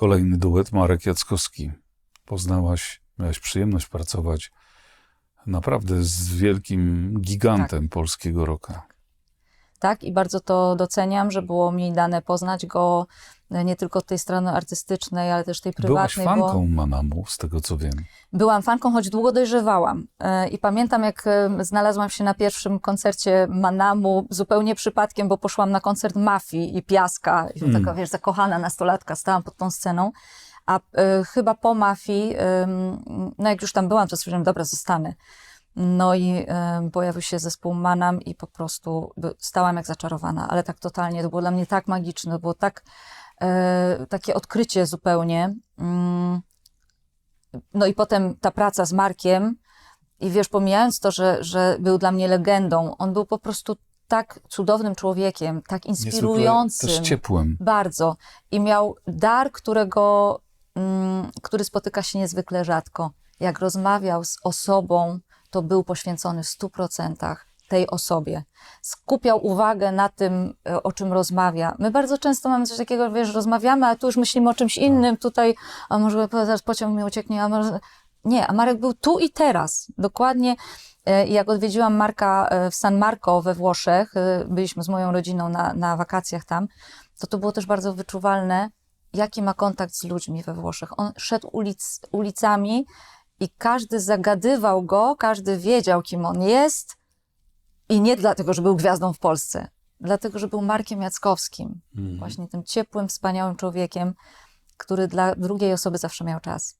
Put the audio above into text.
Kolejny duet, Marek Jackowski. Poznałaś, miałaś przyjemność pracować naprawdę z wielkim gigantem polskiego roka. tak? I bardzo to doceniam, że było mi dane poznać go nie tylko od tej strony artystycznej, ale też tej Byłaś prywatnej. bo fanką Manamu, z tego co wiem. Byłam fanką, choć długo dojrzewałam. E, I pamiętam, jak e, znalazłam się na pierwszym koncercie Manamu zupełnie przypadkiem, bo poszłam na koncert Mafii i Piaska. I Mm. taka, wiesz, zakochana nastolatka, stałam pod tą sceną. A e, chyba po Mafii, ym, no jak już tam byłam, to stwierdziłam, dobra, zostanę. No i ym, pojawił się zespół Manam i po prostu stałam jak zaczarowana, ale tak totalnie, to było dla mnie tak magiczne, było tak, takie odkrycie zupełnie. Ym, no i potem ta praca z Markiem i wiesz, pomijając to, że, że był dla mnie legendą, on był po prostu tak cudownym człowiekiem, tak Niezwykle inspirującym. Też ciepłem. Bardzo. I miał dar, którego, mm, który spotyka się niezwykle rzadko. Jak rozmawiał z osobą, to był poświęcony w stu procentach tej osobie. Skupiał uwagę na tym, e, o czym rozmawia. My bardzo często mamy coś takiego, wiesz, rozmawiamy, a tu już myślimy o czymś innym, tutaj, a może zaraz pociąg mi ucieknie, a może... Nie, a Marek był tu i teraz. Dokładnie E, Jak odwiedziłam Marka e, w San Marco we Włoszech, byliśmy z moją rodziną na, na wakacjach tam, to to było też bardzo wyczuwalne, jaki ma kontakt z ludźmi we Włoszech. On szedł ulic, ulicami i każdy zagadywał go, każdy wiedział, kim on jest i nie dlatego, że był gwiazdą w Polsce, dlatego, że był Markiem Jackowskim, Mm. właśnie tym ciepłym, wspaniałym człowiekiem, który dla drugiej osoby zawsze miał czas.